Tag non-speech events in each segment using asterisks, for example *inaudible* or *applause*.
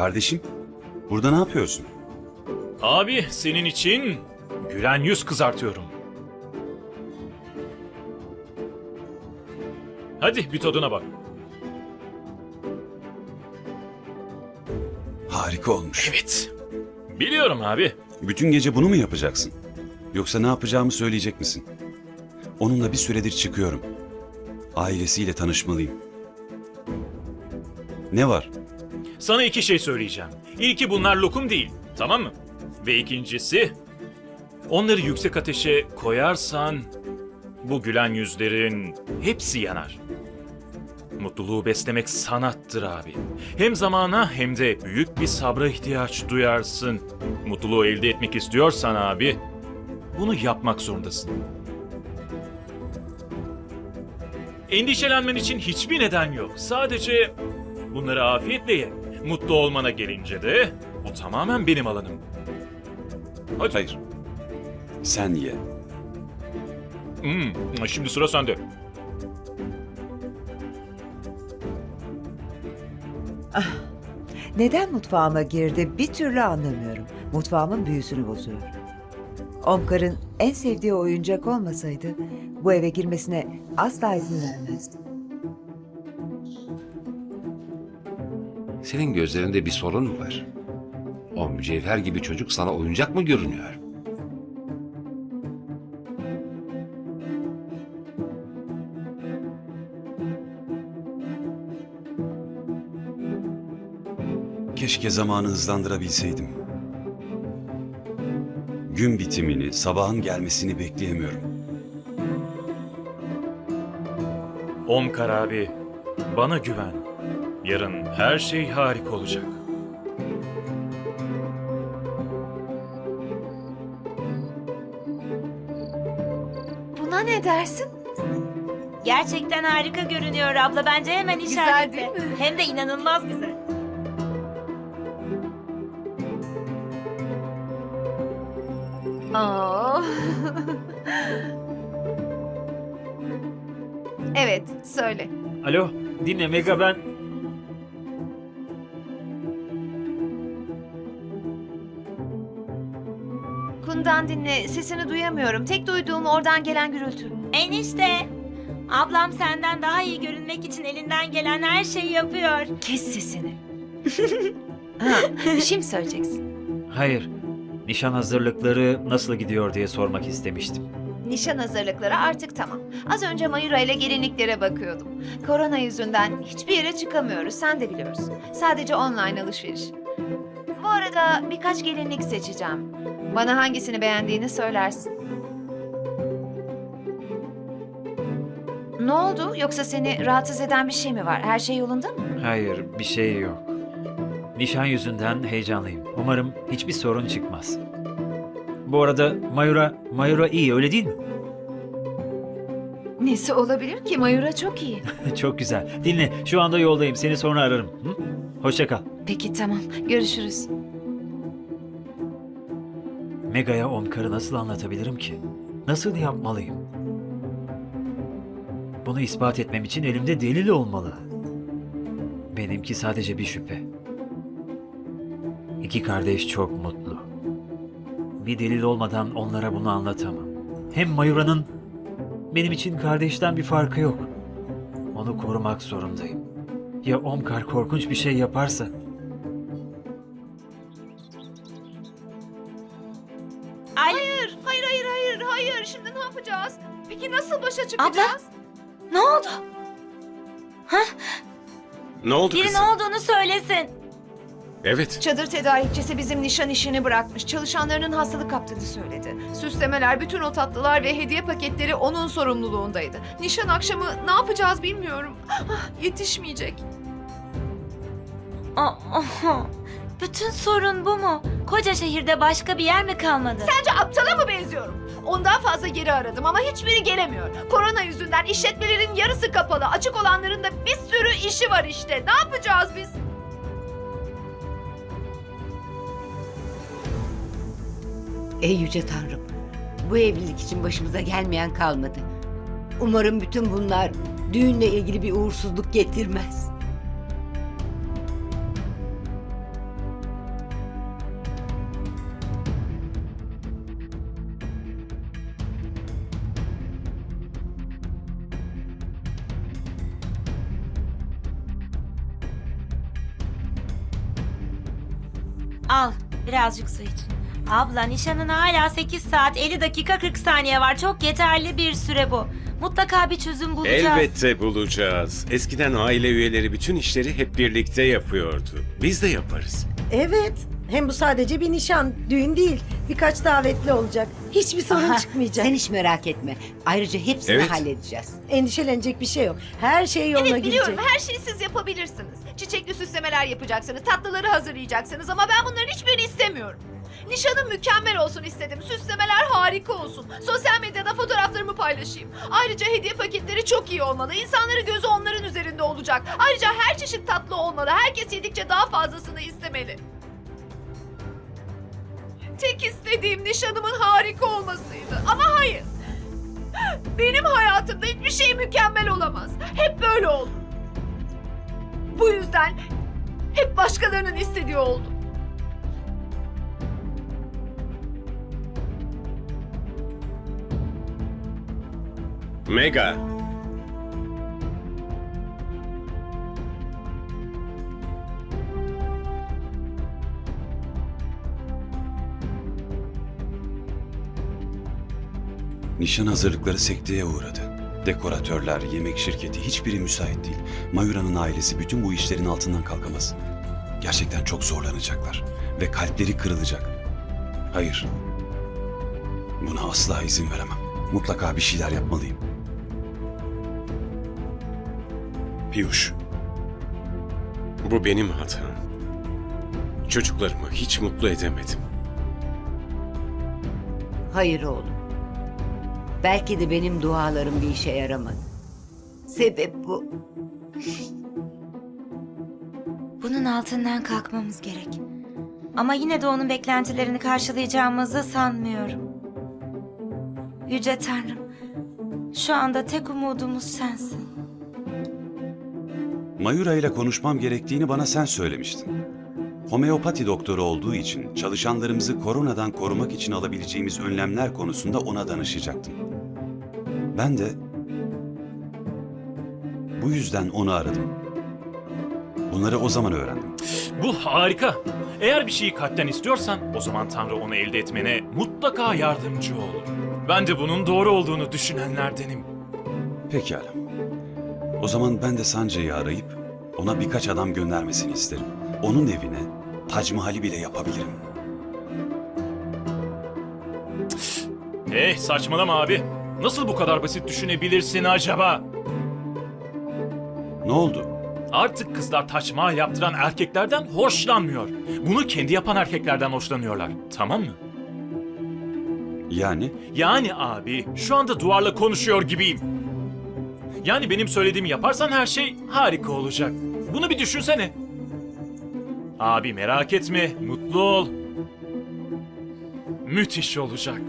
Kardeşim, burada ne yapıyorsun? Abi senin için gülen yüz kızartıyorum. Hadi bir tadına bak. Harika olmuş. Evet. Biliyorum abi. Bütün gece bunu mu yapacaksın? Yoksa ne yapacağımı söyleyecek misin? Onunla bir süredir çıkıyorum. Ailesiyle tanışmalıyım. Ne var? Sana iki şey söyleyeceğim. İlki bunlar lokum değil, tamam mı? Ve ikincisi, onları yüksek ateşe koyarsan bu gülen yüzlerin hepsi yanar. Mutluluğu beslemek sanattır abi. Hem zamana hem de büyük bir sabra ihtiyaç duyarsın. Mutluluğu elde etmek istiyorsan abi, bunu yapmak zorundasın. Endişelenmen için hiçbir neden yok. Sadece bunları afiyetle ye. Mutlu olmana gelince de bu tamamen benim alanım. Hadi. Hayır. Sen ye. Hmm, şimdi sıra sende. Neden mutfağıma girdi bir türlü anlamıyorum. Mutfağımın büyüsünü bozuyor. Omkar'ın en sevdiği oyuncak olmasaydı bu eve girmesine asla izin vermezdim. Senin gözlerinde bir sorun mu var? O mücevher gibi çocuk sana oyuncak mı görünüyor? Keşke zamanı hızlandırabilseydim. Gün bitimini, sabahın gelmesini bekleyemiyorum. Omkar abi, bana güven. Yarın her şey harika olacak. Buna ne dersin? Gerçekten harika görünüyor abla. Bence hemen Güzel işaretle. değil mi? Hem de inanılmaz güzel. Aa. evet, söyle. Alo, dinle Mega ben... Kundan dinle, sesini duyamıyorum. Tek duyduğum oradan gelen gürültü. Enişte. Ablam senden daha iyi görünmek için elinden gelen her şeyi yapıyor. Kes sesini. *laughs* ha, bir şey mi söyleyeceksin? Hayır. Nişan hazırlıkları nasıl gidiyor diye sormak istemiştim. Nişan hazırlıkları artık tamam. Az önce Mayura ile gelinliklere bakıyordum. Korona yüzünden hiçbir yere çıkamıyoruz, sen de biliyorsun. Sadece online alışveriş. Bu arada birkaç gelinlik seçeceğim. Bana hangisini beğendiğini söylersin. Ne oldu? Yoksa seni rahatsız eden bir şey mi var? Her şey yolunda mı? Hayır, bir şey yok. Nişan yüzünden heyecanlıyım. Umarım hiçbir sorun çıkmaz. Bu arada Mayura, Mayura iyi öyle değil mi? Nesi olabilir ki? Mayura çok iyi. *laughs* Çok güzel. Dinle, şu anda yoldayım. Seni sonra ararım. Hı? Hoşça kal. Peki tamam. Görüşürüz. Mega'ya Omkar'ı nasıl anlatabilirim ki? Nasıl yapmalıyım? Bunu ispat etmem için elimde delil olmalı. Benimki sadece bir şüphe. İki kardeş çok mutlu. Bir delil olmadan onlara bunu anlatamam. Hem Mayura'nın benim için kardeşten bir farkı yok. Onu korumak zorundayım. Ya Omkar korkunç bir şey yaparsa? Çıkacağız? Ne oldu? Ne oldu Biri kızım? ne olduğunu söylesin. Evet. Çadır tedarikçisi bizim nişan işini bırakmış. Çalışanlarının hastalık kaptığını söyledi. Süslemeler, bütün o tatlılar ve hediye paketleri onun sorumluluğundaydı. Nişan akşamı ne yapacağız bilmiyorum. Ah, yetişmeyecek. Aa, aha. Bütün sorun bu mu? Koca şehirde başka bir yer mi kalmadı? Bence aptala mı benziyorum? Ondan fazla geri aradım ama hiçbiri gelemiyor. Korona yüzünden işletmelerin yarısı kapalı. Açık olanların da bir sürü işi var işte. Ne yapacağız biz? Ey yüce tanrım, bu evlilik için başımıza gelmeyen kalmadı. Umarım bütün bunlar düğünle ilgili bir uğursuzluk getirmez. Birazcık su iç. Abla nişanına hala 8 saat 50 dakika 40 saniye var. Çok yeterli bir süre bu. Mutlaka bir çözüm bulacağız. Elbette bulacağız. Eskiden aile üyeleri bütün işleri hep birlikte yapıyordu. Biz de yaparız. Evet. Hem bu sadece bir nişan, düğün değil. Birkaç davetli olacak. Hiçbir sorun Aha, çıkmayacak. Sen hiç merak etme. Ayrıca hepsini Evet. halledeceğiz. Endişelenecek bir şey yok. Her şey yoluna Evet biliyorum her şeyi siz yapabilirsiniz. Çiçekli süslemeler yapacaksınız, tatlıları hazırlayacaksınız ama ben bunların hiçbirini istemiyorum. Nişanım mükemmel olsun istedim. Süslemeler harika olsun. Sosyal medyada fotoğraflarımı paylaşayım. Ayrıca hediye paketleri çok iyi olmalı. İnsanların gözü onların üzerinde olacak. Ayrıca her çeşit tatlı olmalı. Herkes yedikçe daha fazlasını istemeli. Tek istediğim nişanımın harika olmasıydı. Ama hayır. Benim hayatımda hiçbir şey mükemmel olamaz. Hep böyle oldu. Bu yüzden hep başkalarının istediği oldu. Mega. Nişan hazırlıkları sekteye uğradı. Dekoratörler, yemek şirketi hiçbiri müsait değil. Mayura'nın ailesi bütün bu işlerin altından kalkamaz. Gerçekten çok zorlanacaklar ve kalpleri kırılacak. Hayır. Buna asla izin veremem. Mutlaka bir şeyler yapmalıyım. Piyuş, Bu benim hatam. Çocuklarımı hiç mutlu edemedim. Hayır oğlum. Belki de benim dualarım bir işe yaramadı. Sebep bu. Bunun altından kalkmamız gerek. Ama yine de onun beklentilerini karşılayacağımızı sanmıyorum. Yüce Tanrım, şu anda tek umudumuz sensin. Mayura ile konuşmam gerektiğini bana sen söylemiştin. Homeopati doktoru olduğu için çalışanlarımızı koronadan korumak için alabileceğimiz önlemler konusunda ona danışacaktım. Ben de bu yüzden onu aradım. Bunları o zaman öğrendim. Bu harika. Eğer bir şeyi kalpten istiyorsan o zaman Tanrı onu elde etmene mutlaka yardımcı olur. Ben de bunun doğru olduğunu düşünenlerdenim. Pekala. O zaman ben de Sancı'yı arayıp ona birkaç adam göndermesini isterim. Onun evine Tac Mahal'i bile yapabilirim. Eh saçmalama abi. Nasıl bu kadar basit düşünebilirsin acaba? Ne oldu? Artık kızlar taçma yaptıran erkeklerden hoşlanmıyor. Bunu kendi yapan erkeklerden hoşlanıyorlar. Tamam mı? Yani Yani abi şu anda duvarla konuşuyor gibiyim. Yani benim söylediğimi yaparsan her şey harika olacak. Bunu bir düşünsene. Abi merak etme, mutlu ol. Müthiş olacak.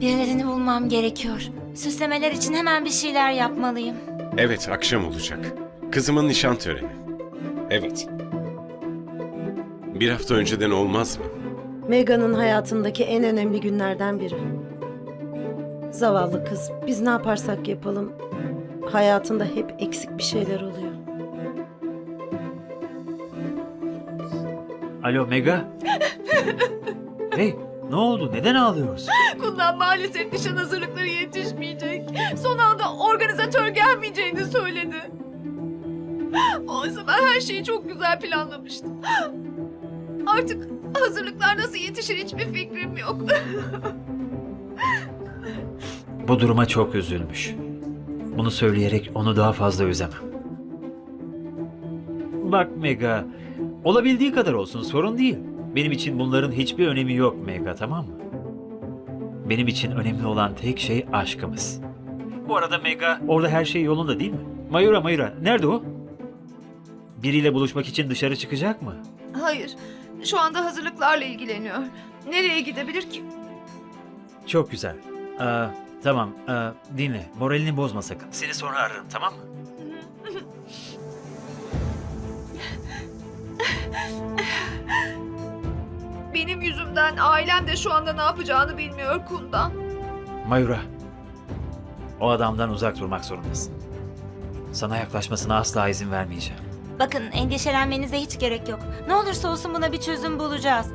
Birilerini bulmam gerekiyor. Süslemeler için hemen bir şeyler yapmalıyım. Evet, akşam olacak. Kızımın nişan töreni. Evet. Bir hafta önceden olmaz mı? Mega'nın hayatındaki en önemli günlerden biri. Zavallı kız. Biz ne yaparsak yapalım hayatında hep eksik bir şeyler oluyor. Alo Mega. *laughs* hey ne oldu? Neden ağlıyorsun? Kundan maalesef nişan hazırlıkları yetişmeyecek. Son anda organizatör gelmeyeceğini söyledi. Oysa ben her şeyi çok güzel planlamıştım. Artık hazırlıklar nasıl yetişir hiçbir fikrim yok. *laughs* Bu duruma çok üzülmüş. Bunu söyleyerek onu daha fazla üzemem. Bak Mega, olabildiği kadar olsun sorun değil. Benim için bunların hiçbir önemi yok Mega tamam mı? Benim için önemli olan tek şey aşkımız. Bu arada Mega, orada her şey yolunda değil mi? Mayura Mayura, nerede o? Biriyle buluşmak için dışarı çıkacak mı? Hayır, şu anda hazırlıklarla ilgileniyor. Nereye gidebilir ki? Çok güzel. Aa, tamam, aa, dinle. Moralini bozma sakın. Seni sonra ararım tamam mı? Benim yüzümden ailem de şu anda ne yapacağını bilmiyor Kundan. Mayura. O adamdan uzak durmak zorundasın. Sana yaklaşmasına asla izin vermeyeceğim. Bakın endişelenmenize hiç gerek yok. Ne olursa olsun buna bir çözüm bulacağız.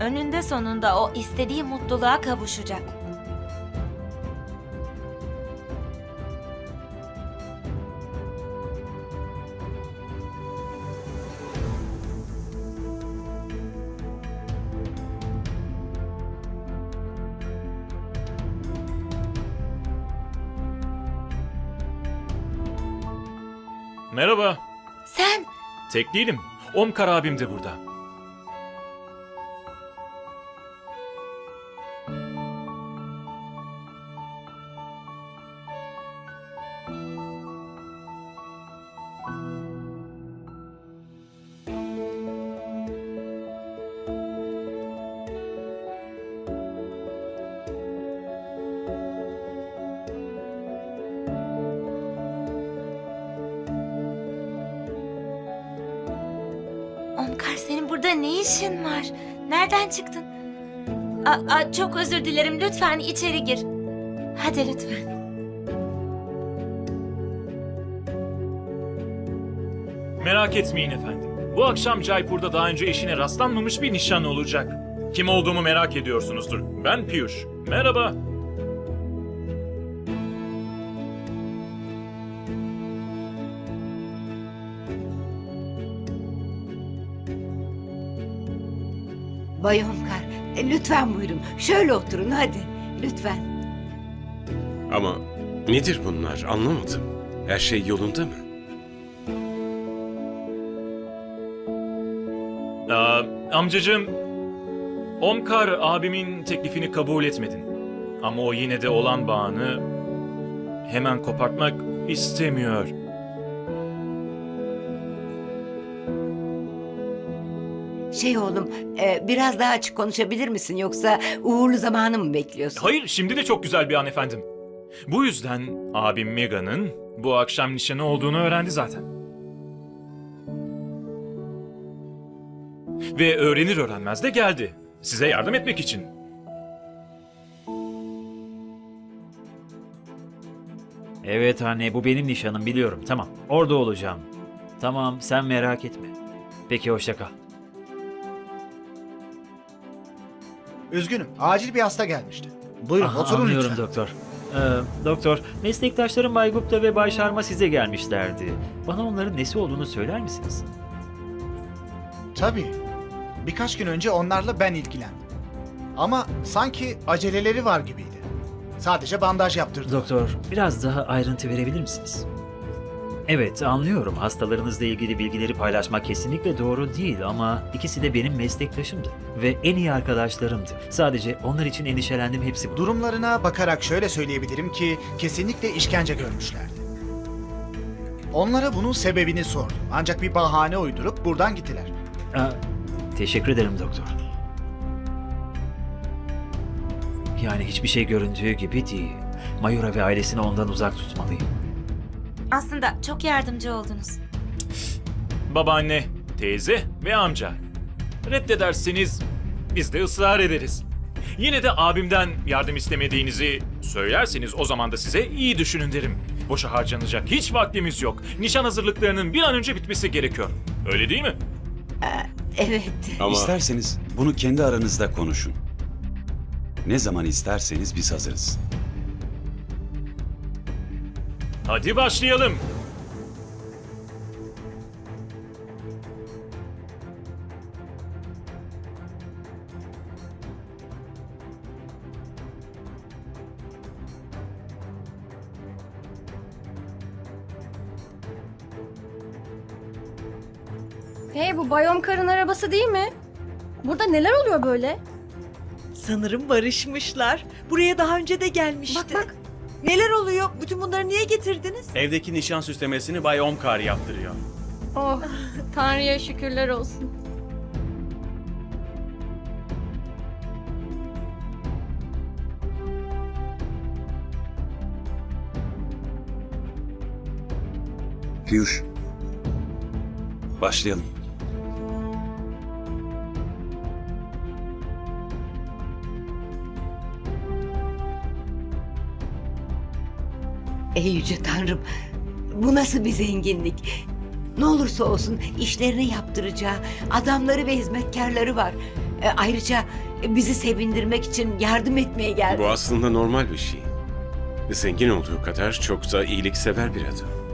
Önünde sonunda o istediği mutluluğa kavuşacak. Merhaba. Sen Tek değilim. Omkar abim de burada. Nereden çıktın? Aa, aa, çok özür dilerim. Lütfen içeri gir. Hadi lütfen. Merak etmeyin efendim. Bu akşam Jaipur'da daha önce eşine rastlanmamış bir nişan olacak. Kim olduğumu merak ediyorsunuzdur. Ben Piyush. Merhaba. Bay Omkar, e, lütfen buyurun. Şöyle oturun hadi. Lütfen. Ama nedir bunlar anlamadım. Her şey yolunda mı? Aa, amcacığım, Omkar abimin teklifini kabul etmedin. Ama o yine de olan bağını hemen kopartmak istemiyor. Şey oğlum, e, biraz daha açık konuşabilir misin yoksa uğurlu zamanı mı bekliyorsun? Hayır, şimdi de çok güzel bir an efendim. Bu yüzden abim Mega'nın bu akşam nişanı olduğunu öğrendi zaten. Ve öğrenir öğrenmez de geldi. Size yardım etmek için. Evet anne bu benim nişanım biliyorum. Tamam orada olacağım. Tamam sen merak etme. Peki hoşça kal. Üzgünüm. Acil bir hasta gelmişti. Buyurun Aha, oturun anlıyorum lütfen. doktor. Ee, doktor, meslektaşlarım Bay Gupta ve Bay Sharma size gelmişlerdi. Bana onların nesi olduğunu söyler misiniz? Tabii. Birkaç gün önce onlarla ben ilgilendim. Ama sanki aceleleri var gibiydi. Sadece bandaj yaptırdım. Doktor, biraz daha ayrıntı verebilir misiniz? Evet, anlıyorum. Hastalarınızla ilgili bilgileri paylaşmak kesinlikle doğru değil ama ikisi de benim meslektaşımdı ve en iyi arkadaşlarımdı. Sadece onlar için endişelendim hepsi bu. Durumlarına bakarak şöyle söyleyebilirim ki kesinlikle işkence görmüşlerdi. Onlara bunun sebebini sordum. Ancak bir bahane uydurup buradan gittiler. Aa, teşekkür ederim doktor. Yani hiçbir şey göründüğü gibi değil. Mayura ve ailesini ondan uzak tutmalıyım. Aslında çok yardımcı oldunuz. Babaanne, teyze ve amca. Reddederseniz biz de ısrar ederiz. Yine de abimden yardım istemediğinizi söylerseniz o zaman da size iyi düşünün derim. Boşa harcanacak hiç vaktimiz yok. Nişan hazırlıklarının bir an önce bitmesi gerekiyor. Öyle değil mi? Evet. Ama İsterseniz bunu kendi aranızda konuşun. Ne zaman isterseniz biz hazırız. Hadi başlayalım. Hey bu Bayom Kar'ın arabası değil mi? Burada neler oluyor böyle? Sanırım barışmışlar. Buraya daha önce de gelmişti. Bak bak. Neler oluyor? Bütün bunları niye getirdiniz? Evdeki nişan süslemesini Bay Omkar yaptırıyor. Oh Tanrı'ya şükürler olsun. Piyuş. Başlayalım. Ey yüce tanrım, bu nasıl bir zenginlik? Ne olursa olsun işlerini yaptıracağı adamları ve hizmetkarları var. E, ayrıca bizi sevindirmek için yardım etmeye geldi. Bu aslında normal bir şey. Zengin olduğu kadar çok da iyiliksever bir adam.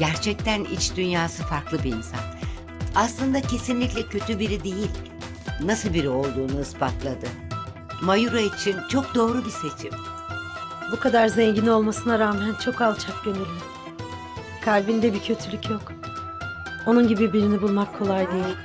Gerçekten iç dünyası farklı bir insan. Aslında kesinlikle kötü biri değil. Nasıl biri olduğunu ispatladı. Mayura için çok doğru bir seçim. Bu kadar zengin olmasına rağmen çok alçak gönüllü. Kalbinde bir kötülük yok. Onun gibi birini bulmak kolay değil.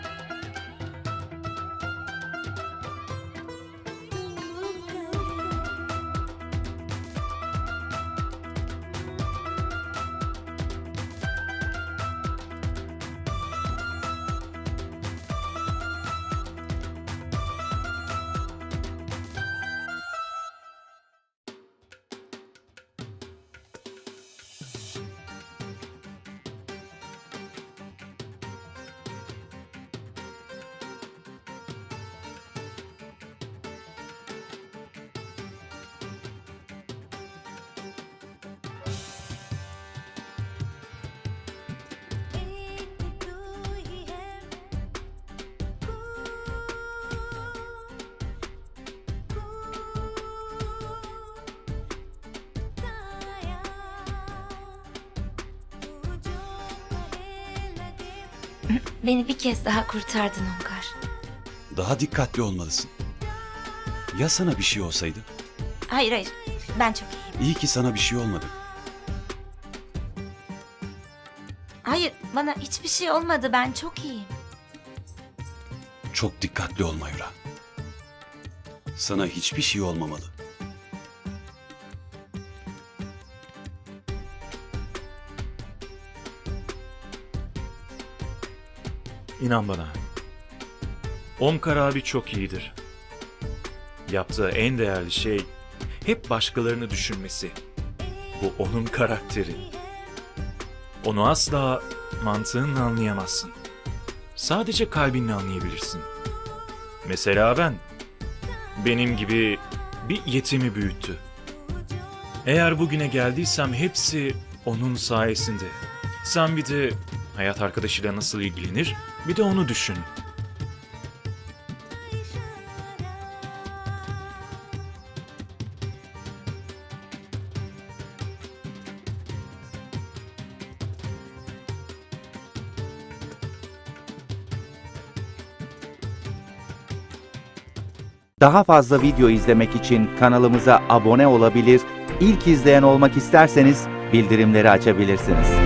Beni bir kez daha kurtardın Onkar. Daha dikkatli olmalısın. Ya sana bir şey olsaydı? Hayır hayır, ben çok iyiyim. İyi ki sana bir şey olmadı. Hayır, bana hiçbir şey olmadı, ben çok iyiyim. Çok dikkatli ol Mayura. Sana hiçbir şey olmamalı. İnan bana. Omkar abi çok iyidir. Yaptığı en değerli şey hep başkalarını düşünmesi. Bu onun karakteri. Onu asla mantığınla anlayamazsın. Sadece kalbinle anlayabilirsin. Mesela ben. Benim gibi bir yetimi büyüttü. Eğer bugüne geldiysem hepsi onun sayesinde. Sen bir de hayat arkadaşıyla nasıl ilgilenir bir de onu düşün. Daha fazla video izlemek için kanalımıza abone olabilir, ilk izleyen olmak isterseniz bildirimleri açabilirsiniz.